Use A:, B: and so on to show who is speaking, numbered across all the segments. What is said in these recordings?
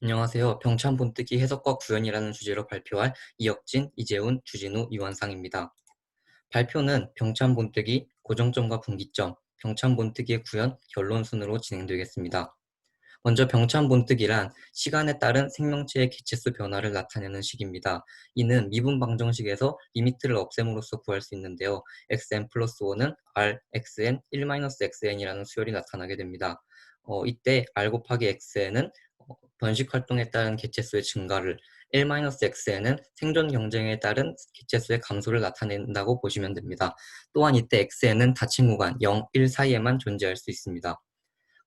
A: 안녕하세요. 병참 본뜨기 해석과 구현이라는 주제로 발표할 이혁진, 이재훈, 주진우, 이완상입니다. 발표는 병참 본뜨기, 고정점과 분기점, 병참 본뜨기의 구현, 결론 순으로 진행되겠습니다. 먼저 병참 본뜨기란 시간에 따른 생명체의 개체수 변화를 나타내는 식입니다. 이는 미분 방정식에서 리미트를 없앰으로써 구할 수 있는데요. xn 플러스 5는 r, xn, 1-xn이라는 수열이 나타나게 됩니다. 어, 이때 r 곱하기 xn은 번식 활동에 따른 개체수의 증가를 1-xn은 생존 경쟁에 따른 개체수의 감소를 나타낸다고 보시면 됩니다. 또한 이때 xn은 닫힌 구간 0, 1 사이에만 존재할 수 있습니다.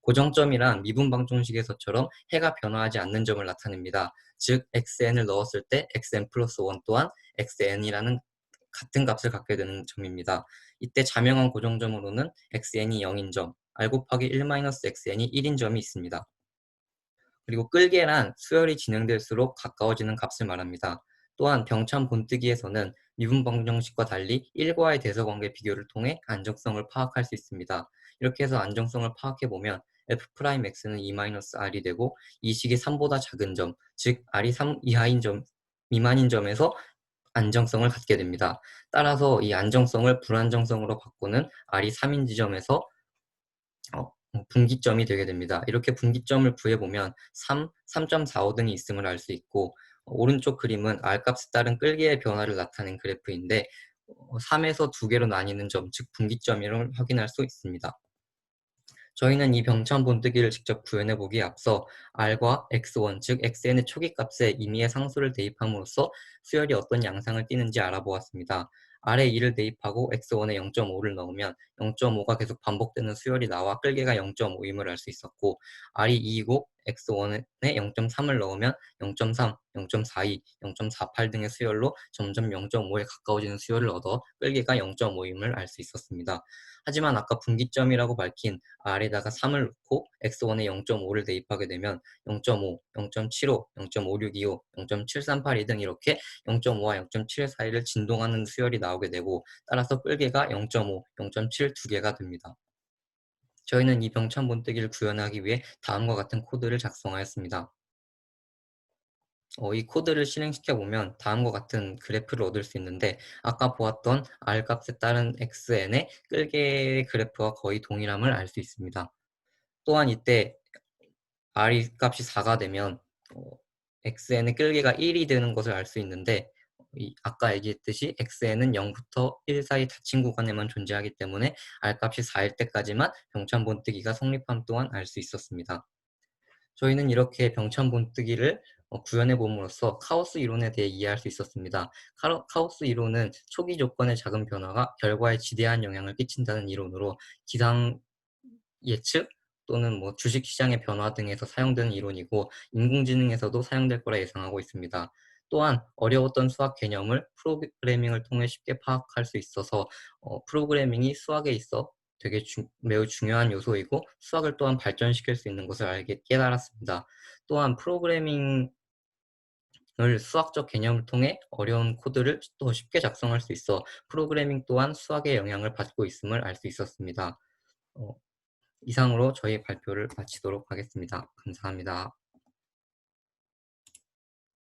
A: 고정점이란 미분방정식에서처럼 해가 변화하지 않는 점을 나타냅니다. 즉 xn을 넣었을 때 xn 플러스 1 또한 xn이라는 같은 값을 갖게 되는 점입니다. 이때 자명한 고정점으로는 xn이 0인 점, r 곱하기 1-xn이 1인 점이 있습니다. 그리고 끌개란 수열이 진행될수록 가까워지는 값을 말합니다. 또한 병참 본뜨기에서는 미분 방정식과 달리 1과의 대서관계 비교를 통해 안정성을 파악할 수 있습니다. 이렇게 해서 안정성을 파악해보면 f'x는 2-r이 되고 이 식이 3보다 작은 점, 즉 r이 3 이하인 점, 미만인 점에서 안정성을 갖게 됩니다. 따라서 이 안정성을 불안정성으로 바꾸는 r이 3인 지점에서 어, 분기점이 되게 됩니다. 이렇게 분기점을 구해보면 3, 3.45 등이 있음을 알 수 있고 오른쪽 그림은 R값에 따른 끌기의 변화를 나타낸 그래프인데 3에서 어, 2개로 나뉘는 점, 즉 분기점을 확인할 수 있습니다. 저희는 이 병참 본뜨기를 직접 구현해 보기에 앞서 R과 X1, 즉 XN의 초기 값에 임의의 상수를 대입함으로써 수열이 어떤 양상을 띠는지 알아보았습니다. 아래 2를 대입하고 x1에 0.5를 넣으면 0.5가 계속 반복되는 수열이 나와 끌개가 0.5임을 알 수 있었고 r이 2이고 x1에 0.3을 넣으면 0.3, 0.42, 0.48 등의 수열로 점점 0.5에 가까워지는 수열을 얻어 끌개가 0.5임을 알 수 있었습니다. 하지만 아까 분기점이라고 밝힌 r에다가 3을 넣고 x1에 0.5를 대입하게 되면 0.5, 0.75, 0.5625, 0.7382등 이렇게 0.5와 0.7 사이를 진동하는 수열이 나오게 되고 따라서 끌개가 0.5, 0.7 두 개가 됩니다. 저희는 이 병참 본뜨기를 구현하기 위해 다음과 같은 코드를 작성하였습니다. 어, 이 코드를 실행시켜 보면 다음과 같은 그래프를 얻을 수 있는데 아까 보았던 R 값에 따른 XN의 끌개 그래프와 거의 동일함을 알 수 있습니다. 또한 이때 R 값이 4가 되면 어, XN의 끌개가 1이 되는 것을 알 수 있는데 이 아까 얘기했듯이 xn은 0부터 1 사이 닫힌 구간에만 존재하기 때문에 r값이 4일 때까지만 병참 본뜨기가 성립함 또한 알 수 있었습니다. 저희는 이렇게 병참 본뜨기를 어, 구현해 봄으로써 카오스 이론에 대해 이해할 수 있었습니다. 카오스 이론은 초기 조건의 작은 변화가 결과에 지대한 영향을 끼친다는 이론으로 기상 예측 또는 뭐 주식시장의 변화 등에서 사용되는 이론이고 인공지능에서도 사용될 거라 예상하고 있습니다. 또한 어려웠던 수학 개념을 프로그래밍을 통해 쉽게 파악할 수 있어서 어, 프로그래밍이 수학에 있어 되게 주, 매우 중요한 요소이고 수학을 또한 발전시킬 수 있는 것을 알게 깨달았습니다. 또한 프로그래밍을 수학적 개념을 통해 어려운 코드를 더 쉽게 작성할 수 있어 프로그래밍 또한 수학의 영향을 받고 있음을 알 수 있었습니다. 어, 이상으로 저희 발표를 마치도록 하겠습니다. 감사합니다.